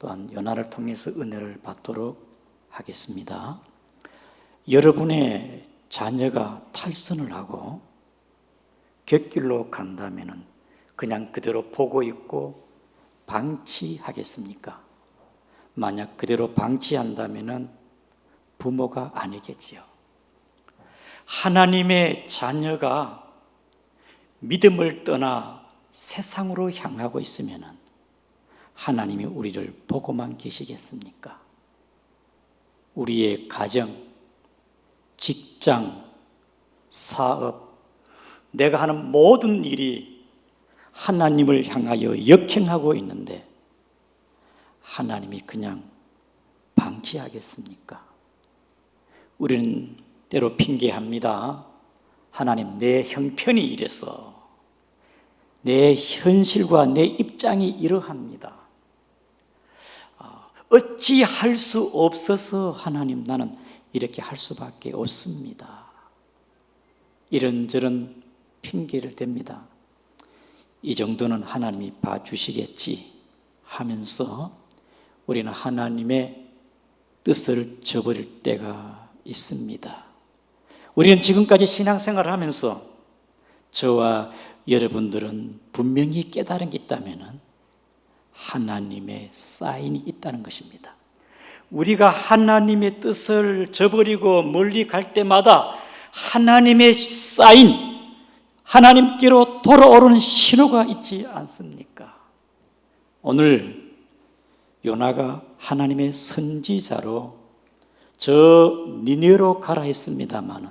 또한 연화를 통해서 은혜를 받도록 하겠습니다. 여러분의 자녀가 탈선을 하고 곁길로 간다면은 그냥 그대로 보고 있고 방치하겠습니까? 만약 그대로 방치한다면은 부모가 아니겠지요. 하나님의 자녀가 믿음을 떠나 세상으로 향하고 있으면은 하나님이 우리를 보고만 계시겠습니까? 우리의 가정, 직장, 사업, 내가 하는 모든 일이 하나님을 향하여 역행하고 있는데 하나님이 그냥 방치하겠습니까? 우리는 때로 핑계합니다. 하나님 내 형편이 이래서 내 현실과 내 입장이 이러합니다. 아, 어찌 할 수 없어서 하나님 나는 이렇게 할 수밖에 없습니다. 이런저런 핑계를 댑니다. 이 정도는 하나님이 봐주시겠지 하면서 우리는 하나님의 뜻을 저버릴 때가 있습니다. 우리는 지금까지 신앙생활을 하면서 저와 여러분들은 분명히 깨달은 게 있다면 하나님의 사인이 있다는 것입니다. 우리가 하나님의 뜻을 저버리고 멀리 갈 때마다 하나님의 사인, 하나님께로 돌아오는 신호가 있지 않습니까? 오늘 요나가 하나님의 선지자로 저 니네로 가라 했습니다마는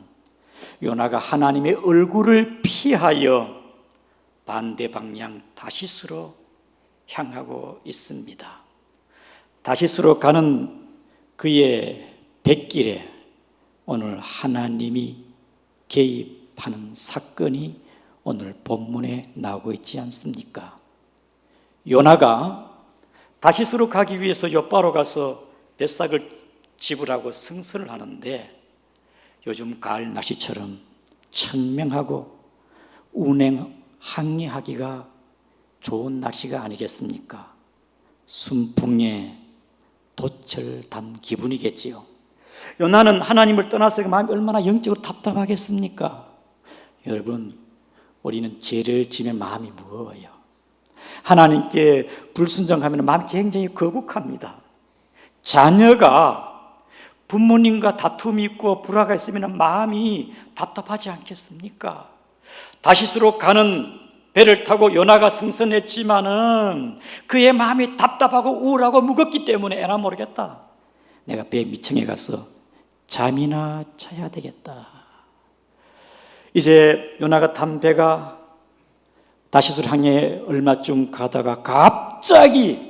요나가 하나님의 얼굴을 피하여 반대 방향 다시스로 향하고 있습니다. 다시스로 가는 그의 백길에 오늘 하나님이 개입하는 사건이 오늘 본문에 나오고 있지 않습니까? 요나가 다시스로 가기 위해서 옆바로 가서 뱃삭을 지불하고 승선을 하는데 요즘 가을 날씨처럼 청명하고 운행 항해하기가 좋은 날씨가 아니겠습니까? 순풍에 도철단 기분이겠지요. 요나는 하나님을 떠나서 마음이 얼마나 영적으로 답답하겠습니까? 여러분, 우리는 죄를 지면 마음이 무거워요. 하나님께 불순종하면 마음이 굉장히 거북합니다. 자녀가 부모님과 다툼이 있고 불화가 있으면 마음이 답답하지 않겠습니까? 다시스로 가는 배를 타고 요나가 승선했지만은 그의 마음이 답답하고 우울하고 무겁기 때문에 애나 모르겠다. 내가 배 밑층에 가서 잠이나 자야 되겠다. 이제 요나가 탄 배가 다시스로 향해 얼마쯤 가다가 갑자기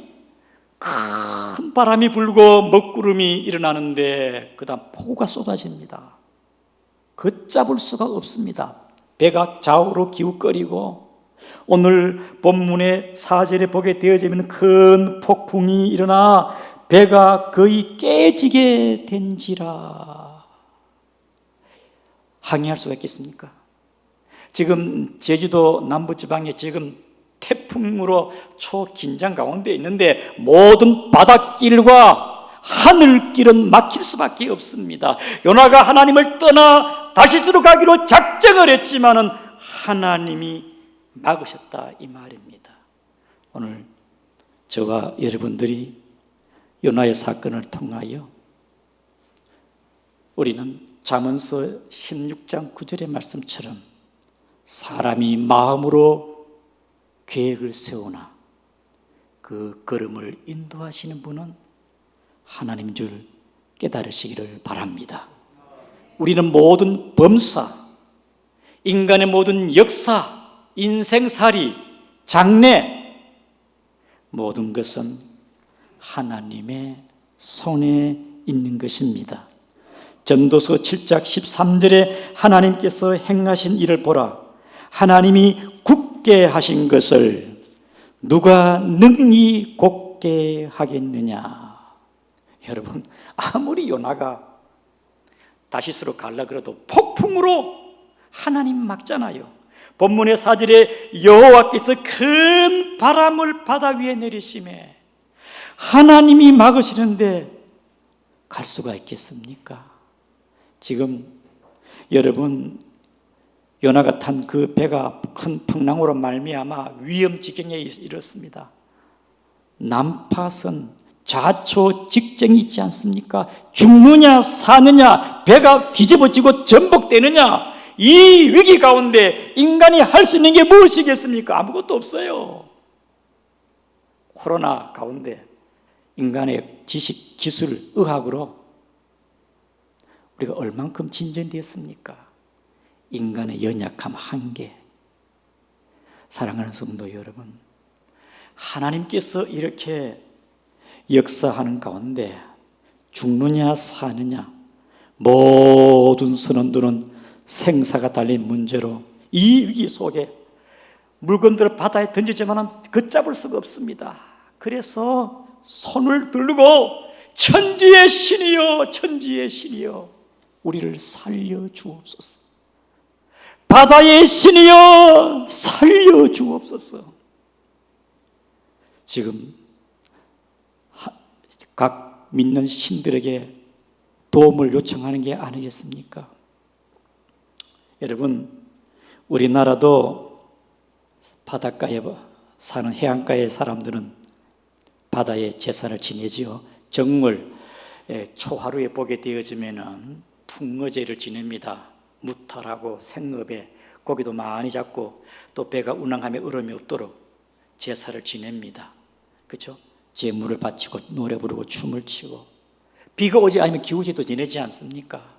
큰 바람이 불고 먹구름이 일어나는데 그다음 폭우가 쏟아집니다. 걷잡을 수가 없습니다. 배가 좌우로 기웃거리고 오늘 본문의 사절에 보게 되어지면 큰 폭풍이 일어나 배가 거의 깨지게 된지라 항해할 수가 있겠습니까? 지금 제주도 남부지방에 지금 태풍으로 초긴장 가운데 있는데 모든 바닷길과 하늘길은 막힐 수밖에 없습니다. 요나가 하나님을 떠나 다시스로 가기로 작정을 했지만은 하나님이 막으셨다 이 말입니다. 오늘 저와 여러분들이 요나의 사건을 통하여 우리는 잠언서 16장 9절의 말씀처럼 사람이 마음으로 계획을 세우나 그 걸음을 인도하시는 분은 하나님 줄 깨달으시기를 바랍니다. 우리는 모든 범사, 인간의 모든 역사, 인생살이, 장래, 모든 것은 하나님의 손에 있는 것입니다. 전도서 7장 13절에 하나님께서 행하신 일을 보라. 하나님이 굳게 하신 것을 누가 능히 곱게 하겠느냐? 여러분, 아무리 요나가 다시스로 갈라 그래도 폭풍으로 하나님 막잖아요. 본문의 사절에 여호와께서 큰 바람을 바다 위에 내리심에 하나님이 막으시는데 갈 수가 있겠습니까? 지금 여러분 요나가 탄 그 배가 큰 풍랑으로 말미암아 위험 지경에 이르렀습니다. 난파선 좌초 직정이 있지 않습니까? 죽느냐 사느냐 배가 뒤집어지고 전복되느냐 이 위기 가운데 인간이 할 수 있는 게 무엇이겠습니까? 아무것도 없어요. 코로나 가운데 인간의 지식, 기술, 의학으로 우리가 얼만큼 진전되었습니까? 인간의 연약함, 한계. 사랑하는 성도 여러분, 하나님께서 이렇게 역사하는 가운데 죽느냐 사느냐 모든 선원들은 생사가 달린 문제로 이 위기 속에 물건들을 바다에 던지지만 걷잡을 수가 없습니다. 그래서 손을 들고 천지의 신이여 천지의 신이여 우리를 살려 주옵소서. 바다의 신이여 살려 주옵소서. 지금 각 믿는 신들에게 도움을 요청하는 게 아니겠습니까? 여러분, 우리나라도 바닷가에 사는 해안가의 사람들은 바다에 제사를 지내지요. 정월 초하루에 보게 되어지면은 풍어제를 지냅니다. 무탈하고 생업에 고기도 많이 잡고 또 배가 운항함에 얼음이 없도록 제사를 지냅니다. 그렇죠? 제물을 바치고 노래 부르고 춤을 추고 비가 오지 않으면 기우제도 지내지 않습니까?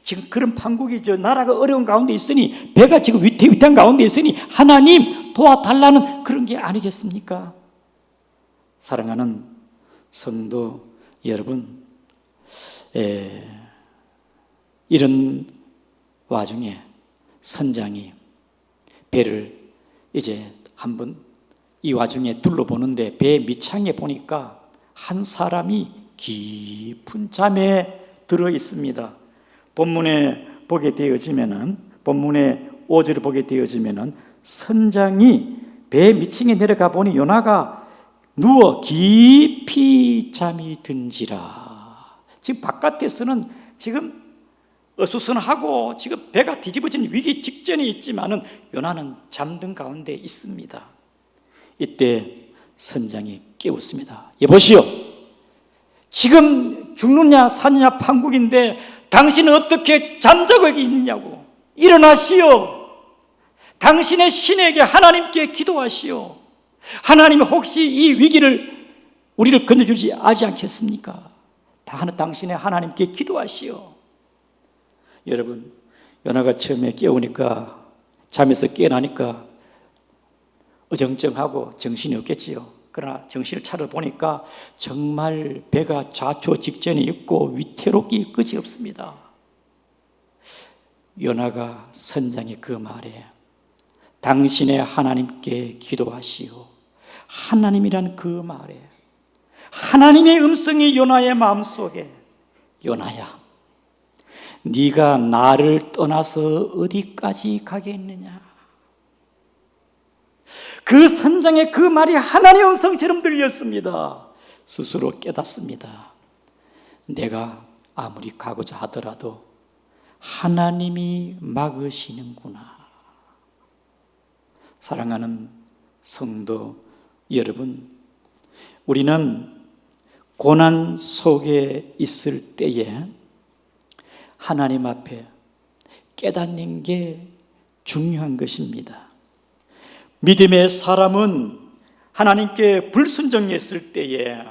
지금 그런 판국이 저 나라가 어려운 가운데 있으니 배가 지금 위태위태한 가운데 있으니 하나님 도와달라는 그런 게 아니겠습니까? 사랑하는 성도 여러분, 에, 이런 와중에 선장이 배를 이제 한번 이 와중에 둘러보는데 배 밑창에 보니까 한 사람이 깊은 잠에 들어 있습니다. 본문에 보게 되어지면은 본문에 오절을 보게 되어지면은 선장이 배 밑층에 내려가 보니 요나가 누워 깊이 잠이 든지라. 지금 바깥에서는 지금 어수선하고 지금 배가 뒤집어진 위기 직전에 있지만은 요나는 잠든 가운데 있습니다. 이때 선장이 깨웠습니다. 여보시오. 지금 죽느냐 사느냐 판국인데 당신은 어떻게 잠자고 있느냐고. 일어나시오. 당신의 신에게 하나님께 기도하시오. 하나님 혹시 이 위기를 우리를 건져주지 아지 않겠습니까? 다 당신의 하나님께 기도하시오. 여러분, 연하가 처음에 깨우니까 잠에서 깨어나니까 어정쩡하고 정신이 없겠지요. 그러나 정신을 차려 보니까 정말 배가 좌초 직전에 있고 위태롭기 끝이 없습니다. 요나가 선장의 그 말에 당신의 하나님께 기도하시오. 하나님이란 그 말에 하나님의 음성이 요나의 마음속에 요나야 네가 나를 떠나서 어디까지 가겠느냐 그 선장의 그 말이 하나님의 음성처럼 들렸습니다. 스스로 깨닫습니다. 내가 아무리 가고자 하더라도 하나님이 막으시는구나. 사랑하는 성도 여러분 우리는 고난 속에 있을 때에 하나님 앞에 깨닫는 게 중요한 것입니다. 믿음의 사람은 하나님께 불순종했을 때에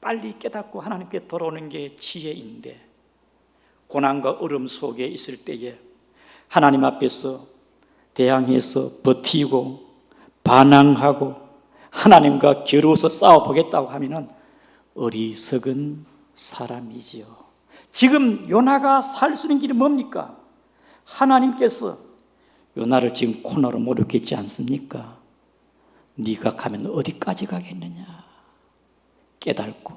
빨리 깨닫고 하나님께 돌아오는 게 지혜인데 고난과 어려움 속에 있을 때에 하나님 앞에서 대항해서 버티고 반항하고 하나님과 겨루어서 싸워보겠다고 하면은 어리석은 사람이지요. 지금 요나가 살 수 있는 길이 뭡니까? 하나님께서 요나를 지금 코너로 몰아겠지 않습니까? 네가 가면 어디까지 가겠느냐? 깨닫고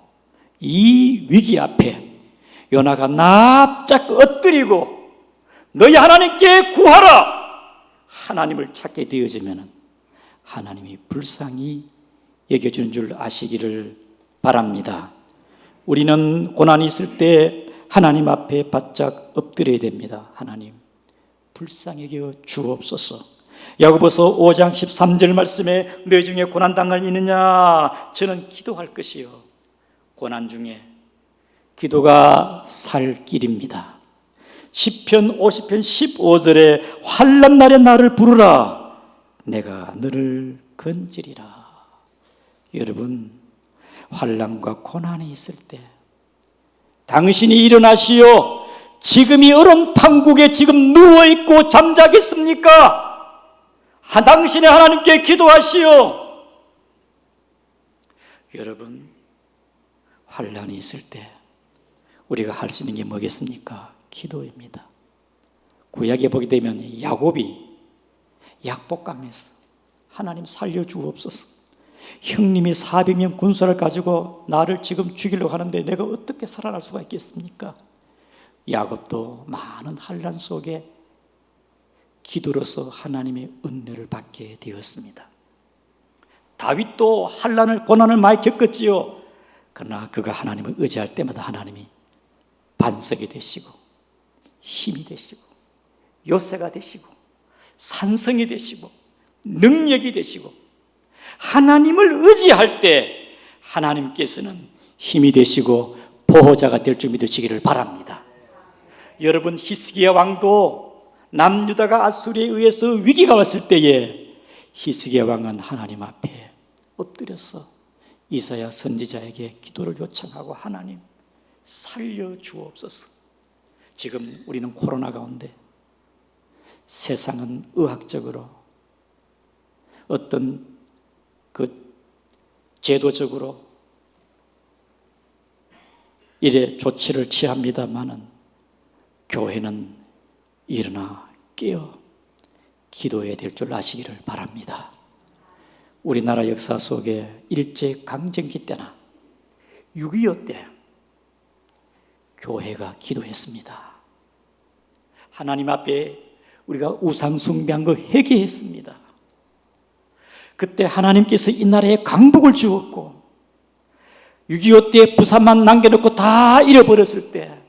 이 위기 앞에 요나가 납작 엎드리고 너희 하나님께 구하라. 하나님을 찾게 되어지면 하나님이 불쌍히 여겨주는 줄 아시기를 바랍니다. 우리는 고난이 있을 때 하나님 앞에 바짝 엎드려야 됩니다. 하나님, 불쌍히 여겨 주옵소서. 야고보서 5장 13절 말씀에 너 중에 고난 당한 있느냐? 저는 기도할 것이요. 고난 중에 기도가 살 길입니다. 시편 50편 15절에 환난 날에 나를 부르라 내가 너를 건지리라. 여러분 환난과 고난이 있을 때 당신이 일어나시오. 지금 이 얼음 판국에 지금 누워 있고 잠자겠습니까? 하- 당신의 하나님께 기도하시오. 여러분 환란이 있을 때 우리가 할 수 있는 게 뭐겠습니까? 기도입니다. 구약에 보게 되면 야곱이 약복감에서 하나님 살려 주옵소서. 형님이 400명 군사를 가지고 나를 지금 죽이려고 하는데 내가 어떻게 살아날 수가 있겠습니까? 야곱도 많은 환란 속에 기도로서 하나님의 은혜를 받게 되었습니다. 다윗도 환란을 고난을 많이 겪었지요. 그러나 그가 하나님을 의지할 때마다 하나님이 반석이 되시고 힘이 되시고 요새가 되시고 산성이 되시고 능력이 되시고 하나님을 의지할 때 하나님께서는 힘이 되시고 보호자가 될 줄 믿으시기를 바랍니다. 여러분 히스기야 왕도 남유다가 아수리에 의해서 위기가 왔을 때에 히스기야 왕은 하나님 앞에 엎드려서 이사야 선지자에게 기도를 요청하고 하나님 살려 주옵소서. 지금 우리는 코로나 가운데 세상은 의학적으로 어떤 그 제도적으로 이래 조치를 취합니다마는 교회는 일어나 깨어 기도해야 될 줄 아시기를 바랍니다. 우리나라 역사 속에 일제 강점기 때나 6.25 때 교회가 기도했습니다. 하나님 앞에 우리가 우상 숭배한 거 회개했습니다. 그때 하나님께서 이 나라에 강복을 주었고 6.25 때 부산만 남겨놓고 다 잃어버렸을 때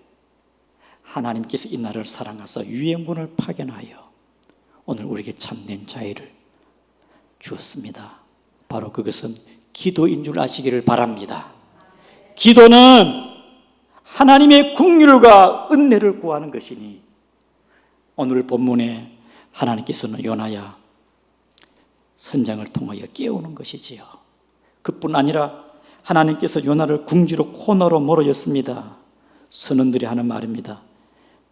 하나님께서 이 나라를 사랑하사 유엔군을 파견하여 오늘 우리에게 참된 자유를 주었습니다. 바로 그것은 기도인 줄 아시기를 바랍니다. 기도는 하나님의 국률과 은혜를 구하는 것이니 오늘 본문에 하나님께서는 요나야 선장을 통하여 깨우는 것이지요. 그뿐 아니라 하나님께서 요나를 궁지로 코너로 몰아였습니다. 선원들이 하는 말입니다.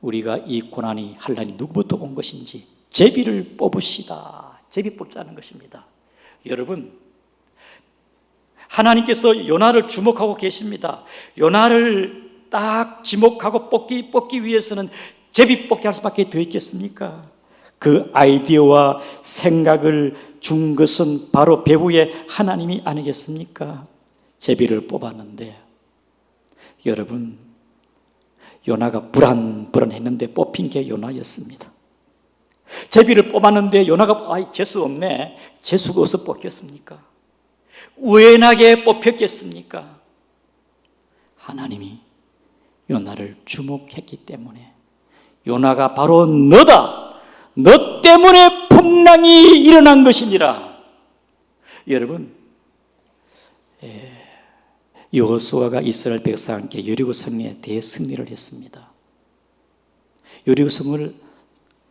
우리가 이 고난이 한란이 누구부터 온 것인지 제비를 뽑으시다. 제비 뽑자는 것입니다. 여러분 하나님께서 요나를 주목하고 계십니다. 요나를 딱 지목하고 뽑기 뽑기 위해서는 제비 뽑기 할 수밖에 더 있겠습니까? 그 아이디어와 생각을 준 것은 바로 배후의 하나님이 아니겠습니까? 제비를 뽑았는데 여러분 요나가 불안불안했는데 뽑힌 게 요나였습니다. 제비를 뽑았는데 요나가 아이 재수 없네. 재수가 어디서 뽑혔습니까? 우연하게 뽑혔겠습니까? 하나님이 요나를 주목했기 때문에 요나가 바로 너다. 너 때문에 풍랑이 일어난 것이니라. 여러분, 여호수아가 이스라엘 함께 여리고 성에 대승리를 했습니다. 여리고 성을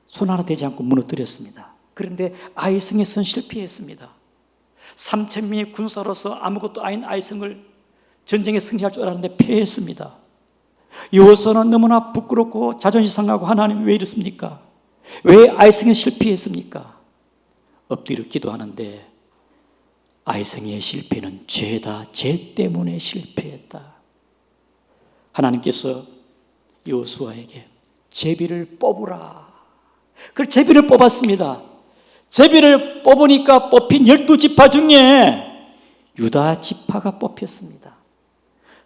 손 하나 대지 않고 무너뜨렸습니다. 그런데 아이성에선 실패했습니다. 3천 명의 군사로서 아무것도 아닌 아이성을 전쟁에 승리할 줄 알았는데 패했습니다. 여호수아는 너무나 부끄럽고 자존심 상하고 하나님 왜 이렇습니까? 왜 아이성에 실패했습니까? 엎드려 기도하는데 아이성의 실패는 죄다. 죄 때문에 실패했다. 하나님께서 여호수아에게 제비를 뽑으라. 그 제비를 뽑았습니다. 제비를 뽑으니까 뽑힌 열두 지파 중에 유다 지파가 뽑혔습니다.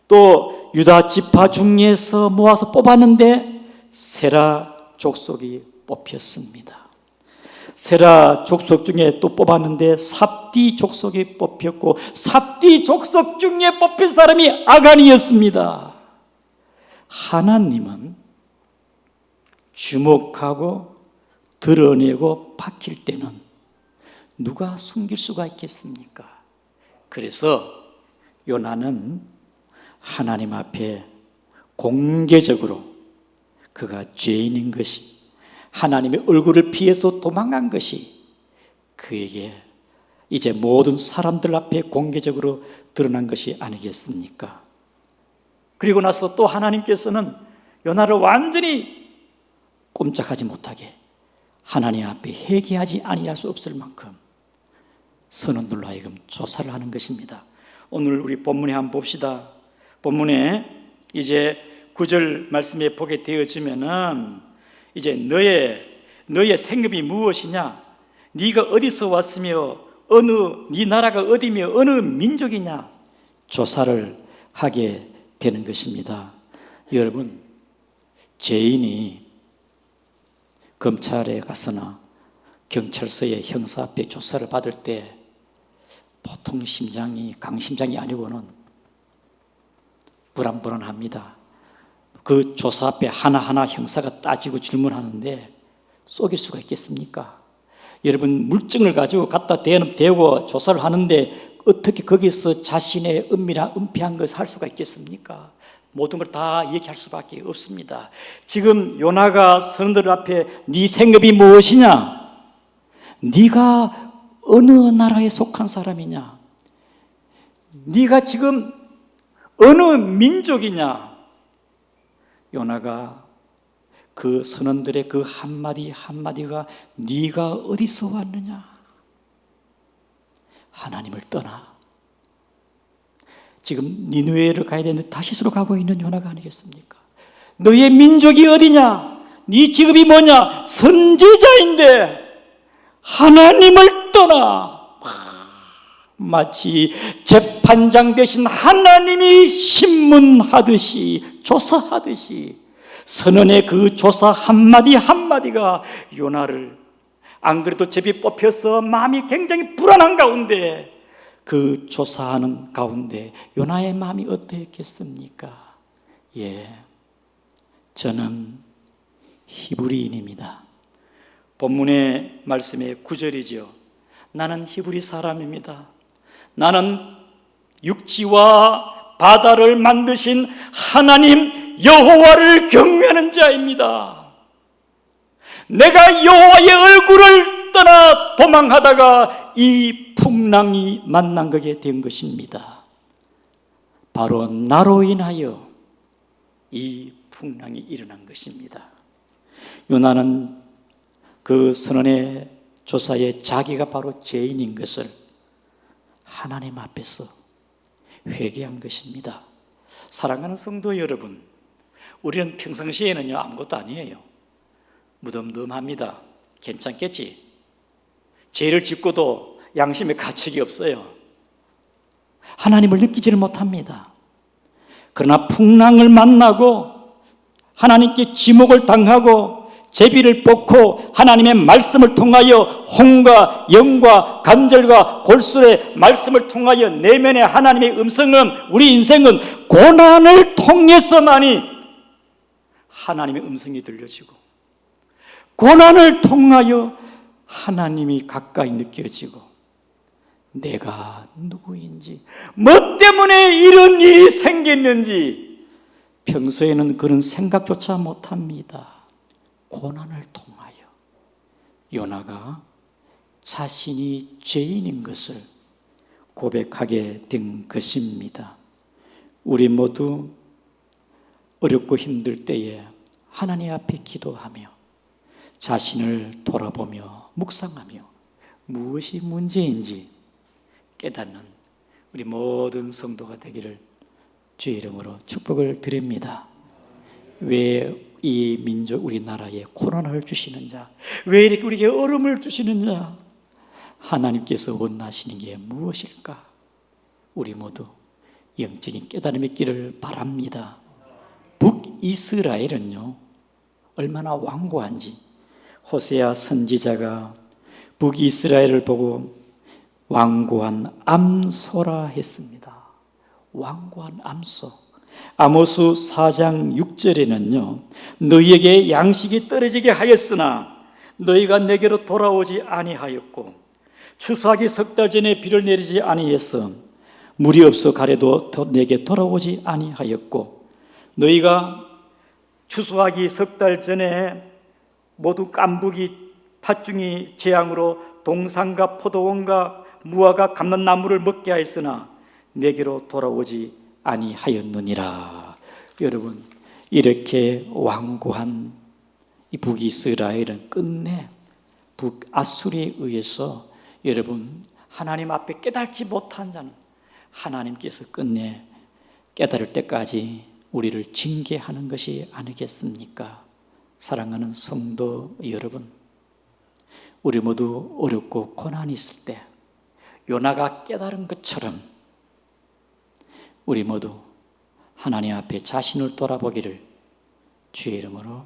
또 유다 지파 중에서 모아서 뽑았는데 세라 족속이 뽑혔습니다. 세라 족속 중에 또 뽑았는데 삽 삽디 족속에 뽑혔고 삽디 족속 중에 뽑힌 사람이 아간이었습니다. 하나님은 주목하고 드러내고 박힐 때는 누가 숨길 수가 있겠습니까? 그래서 요나는 하나님 앞에 공개적으로 그가 죄인인 것이 하나님의 얼굴을 피해서 도망간 것이 그에게 이제 모든 사람들 앞에 공개적으로 드러난 것이 아니겠습니까? 그리고 나서 또 하나님께서는 요나를 완전히 꼼짝하지 못하게 하나님 앞에 회개하지 아니할 수 없을 만큼 선원들로 하여금 조사를 하는 것입니다. 오늘 우리 본문에 한번 봅시다. 본문에 이제 구절 말씀에 보게 되어지면은 이제 너의 너의 생업이 무엇이냐? 네가 어디서 왔으며 어느 네 나라가 어디며 어느 민족이냐? 조사를 하게 되는 것입니다. 여러분 죄인이 검찰에 가서나 경찰서의 형사 앞에 조사를 받을 때 보통 심장이 강심장이 아니고는 불안불안합니다. 그 조사 앞에 하나하나 형사가 따지고 질문하는데 속일 수가 있겠습니까? 여러분 물증을 가지고 갖다 대고 조사를 하는데 어떻게 거기서 자신의 은밀한 은폐한 것을 할 수가 있겠습니까? 모든 걸 다 얘기할 수밖에 없습니다. 지금 요나가 선들 앞에 네 생업이 무엇이냐? 네가 어느 나라에 속한 사람이냐? 네가 지금 어느 민족이냐? 요나가 그 선원들의 그 한마디 한마디가 네가 어디서 왔느냐? 하나님을 떠나 지금 니누에를 가야 되는데 다시스로 가고 있는 요나가 아니겠습니까? 너의 민족이 어디냐? 네 직업이 뭐냐? 선지자인데 하나님을 떠나 마치 재판장 대신 하나님이 신문하듯이 조사하듯이 선언의 그 조사 한마디 한마디가 요나를 안 그래도 제비 뽑혀서 마음이 굉장히 불안한 가운데 그 조사하는 가운데 요나의 마음이 어떠했겠습니까? 예. 저는 히브리인입니다. 본문의 말씀의 구절이죠. 나는 히브리 사람입니다. 나는 육지와 바다를 만드신 하나님 여호와를 경외하는 자입니다. 내가 여호와의 얼굴을 떠나 도망하다가 이 풍랑이 만난 거게 된 것입니다. 바로 나로 인하여 이 풍랑이 일어난 것입니다. 요나는 그 선언의 조사에 자기가 바로 죄인인 것을 하나님 앞에서 회개한 것입니다. 사랑하는 성도 여러분, 우리는 평상시에는요 아무것도 아니에요. 무덤덤합니다. 괜찮겠지? 죄를 짓고도 양심의 가책이 없어요. 하나님을 느끼지를 못합니다. 그러나 풍랑을 만나고 하나님께 지목을 당하고 제비를 뽑고 하나님의 말씀을 통하여 홍과 영과 간절과 골술의 말씀을 통하여 내면의 하나님의 음성은 우리 인생은 고난을 통해서만이 하나님의 음성이 들려지고 고난을 통하여 하나님이 가까이 느껴지고 내가 누구인지 뭐 때문에 이런 일이 생겼는지 평소에는 그런 생각조차 못합니다. 고난을 통하여 요나가 자신이 죄인인 것을 고백하게 된 것입니다. 우리 모두 어렵고 힘들 때에 하나님 앞에 기도하며 자신을 돌아보며 묵상하며 무엇이 문제인지 깨닫는 우리 모든 성도가 되기를 주의 이름으로 축복을 드립니다. 왜 이 민족 우리나라에 코로나를 주시는 자, 왜 이렇게 우리에게 얼음을 주시는 자, 하나님께서 원하시는 게 무엇일까? 우리 모두 영적인 깨달음이 있기를 바랍니다. 북이스라엘은요, 얼마나 완고한지, 호세아 선지자가 북이스라엘을 보고 완고한 암소라 했습니다. 완고한 암소. 아모스 4장 6절에는요. 너희에게 양식이 떨어지게 하였으나 너희가 내게로 돌아오지 아니하였고 추수하기 석 달 전에 비를 내리지 아니했어 물이 없어 가래도 더 내게 돌아오지 아니하였고 너희가 추수하기 석 달 전에 모두 깐부기 팥중이 재앙으로 동산과 포도원과 무화과 감람나무를 먹게 하였으나 내게로 돌아오지 아니하였느니라. 여러분 이렇게 완고한 이 북이스라엘은 끝내 북아수리에 의해서 여러분 하나님 앞에 깨닫지 못한 자는 하나님께서 끝내 깨달을 때까지 우리를 징계하는 것이 아니겠습니까? 사랑하는 성도 여러분, 우리 모두 어렵고 고난이 있을 때 요나가 깨달은 것처럼 우리 모두 하나님 앞에 자신을 돌아보기를 주의 이름으로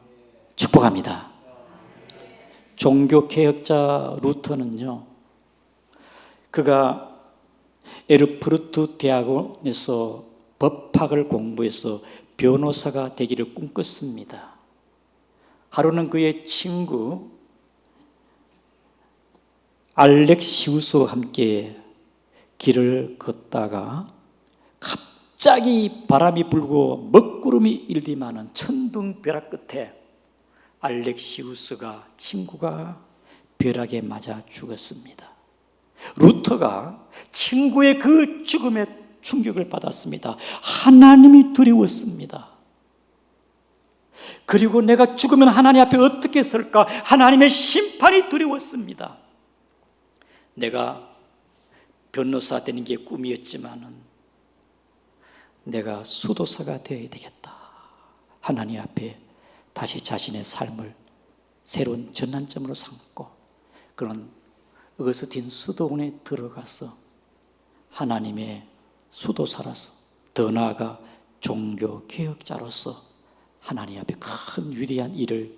축복합니다. 종교 개혁자 루터는요, 그가 에르푸르트 대학원에서 법학을 공부해서 변호사가 되기를 꿈꿨습니다. 하루는 그의 친구 알렉시우스와 함께 길을 걷다가 갑자기 바람이 불고 먹구름이 일디마는 천둥벼락 끝에 알렉시우스가 친구가 벼락에 맞아 죽었습니다. 루터가 친구의 그 죽음에 충격을 받았습니다. 하나님이 두려웠습니다. 그리고 내가 죽으면 하나님 앞에 어떻게 설까? 하나님의 심판이 두려웠습니다. 내가 변호사 되는 게 꿈이었지만은 내가 수도사가 되어야 되겠다. 하나님 앞에 다시 자신의 삶을 새로운 전환점으로 삼고 그런 어거스틴 수도원에 들어가서 하나님의 수도사라서 더 나아가 종교 개혁자로서 하나님 앞에 큰 위대한 일을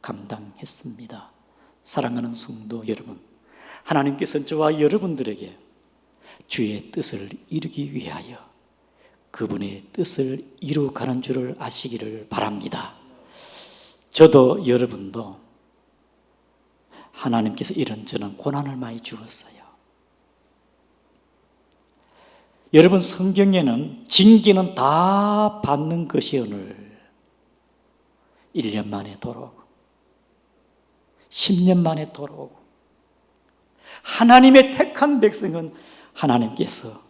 감당했습니다. 사랑하는 성도 여러분, 하나님께서는 저와 여러분들에게 주의 뜻을 이루기 위하여 그분의 뜻을 이루가는 줄을 아시기를 바랍니다. 저도 여러분도 하나님께서 이런저런 고난을 많이 주었어요. 여러분 성경에는 징계는 다 받는 것이 오늘 1년 만에 돌아오고 10년 만에 돌아오고 하나님의 택한 백성은 하나님께서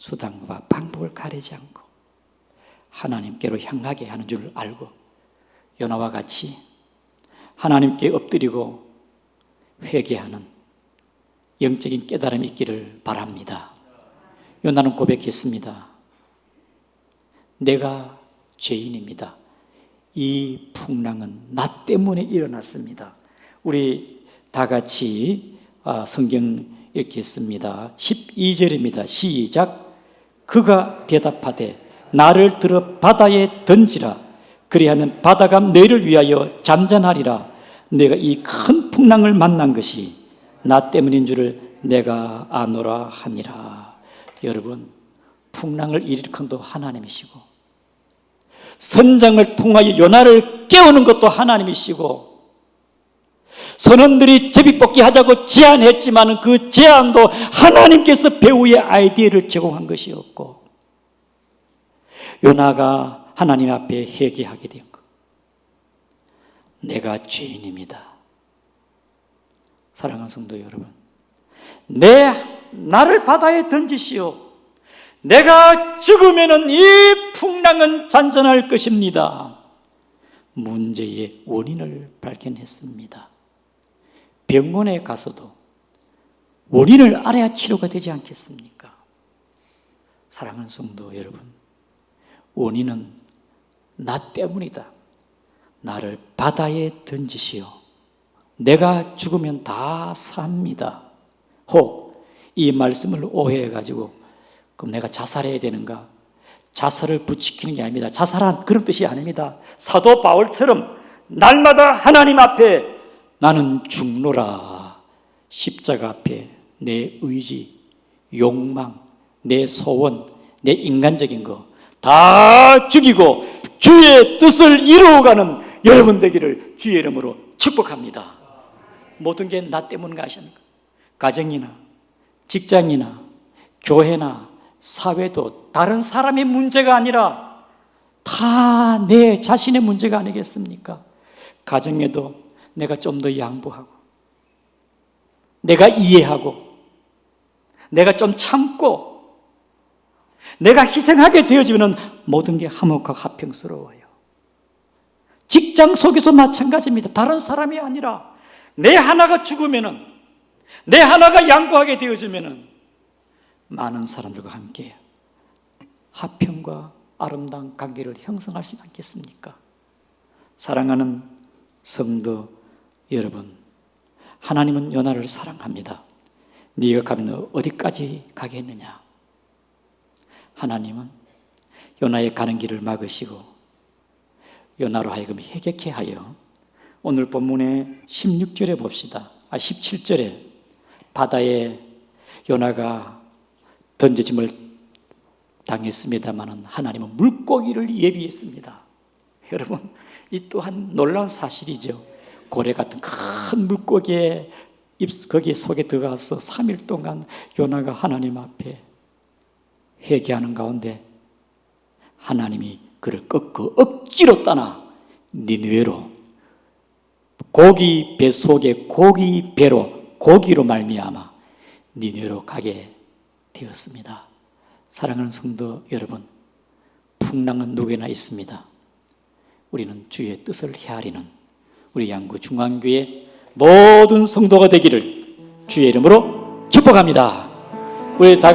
수단과 방법을 가리지 않고 하나님께로 향하게 하는 줄 알고 요나와 같이 하나님께 엎드리고 회개하는 영적인 깨달음이 있기를 바랍니다. 요나는 고백했습니다. 내가 죄인입니다. 이 풍랑은 나 때문에 일어났습니다. 우리 다 같이 아, 성경 읽겠습니다. 12절입니다. 시작. 그가 대답하되 나를 들어 바다에 던지라. 그리하면 바다가 너를 위하여 잠잠하리라. 내가 이 큰 풍랑을 만난 것이 나 때문인 줄을 내가 아노라 하니라. 여러분, 풍랑을 일으킨 것도 하나님이시고 선장을 통하여 요나를 깨우는 것도 하나님이시고 선원들이 제비뽑기 하자고 제안했지만 그 제안도 하나님께서 배우의 아이디어를 제공한 것이었고 요나가 하나님 앞에 회개하게 된 것. 내가 죄인입니다. 사랑하는 성도 여러분, 내 나를 바다에 던지시오. 내가 죽으면은 이 풍랑은 잔잔할 것입니다. 문제의 원인을 발견했습니다. 병원에 가서도 원인을 알아야 치료가 되지 않겠습니까? 사랑하는 성도 여러분, 원인은 나 때문이다. 나를 바다에 던지시오. 내가 죽으면 다 삽니다. 혹 이 말씀을 오해해가지고 그럼 내가 자살해야 되는가? 자살을 부추기는 게 아닙니다. 자살한 그런 뜻이 아닙니다. 사도 바울처럼 날마다 하나님 앞에 나는 죽노라 십자가 앞에 내 의지, 욕망, 내 소원, 내 인간적인 거 다 죽이고 주의 뜻을 이루어가는 여러분 되기를 주의 이름으로 축복합니다. 모든 게 나 때문인가 하십니까? 가정이나 직장이나 교회나 사회도 다른 사람의 문제가 아니라 다 내 자신의 문제가 아니겠습니까? 가정에도 내가 좀 더 양보하고 내가 이해하고 내가 좀 참고 내가 희생하게 되어지면 모든 게 화목하고 화평스러워요. 직장 속에서 마찬가지입니다. 다른 사람이 아니라 내 하나가 죽으면은 내 하나가 양보하게 되어지면은 많은 사람들과 함께 화평과 아름다운 관계를 형성할 수 있지 않겠습니까? 사랑하는 성도 여러분, 하나님은 요나를 사랑합니다. 네가 가면 어디까지 가겠느냐? 하나님은 요나의 가는 길을 막으시고 요나로 하여금 회개케 하여 오늘 본문의 16절에 봅시다. 아 17절에 바다에 요나가 던져짐을 당했습니다마는 하나님은 물고기를 예비했습니다. 여러분 이 또한 놀라운 사실이죠. 고래 같은 큰 물고기에 입 거기에 속에 들어가서 3일 동안 요나가 하나님 앞에 회개하는 가운데 하나님이 그를 꺾고 억지로 떠나 니누에로 고기 배 속에 고기 배로 고기로 말미암아 니누에로 가게 되었습니다. 사랑하는 성도 여러분, 풍랑은 누구나 있습니다. 우리는 주의 뜻을 헤아리는 우리 양구 중앙교회 모든 성도가 되기를 주의 이름으로 축복합니다. 우리 다